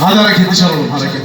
ভালো খেতে চলো হাজারে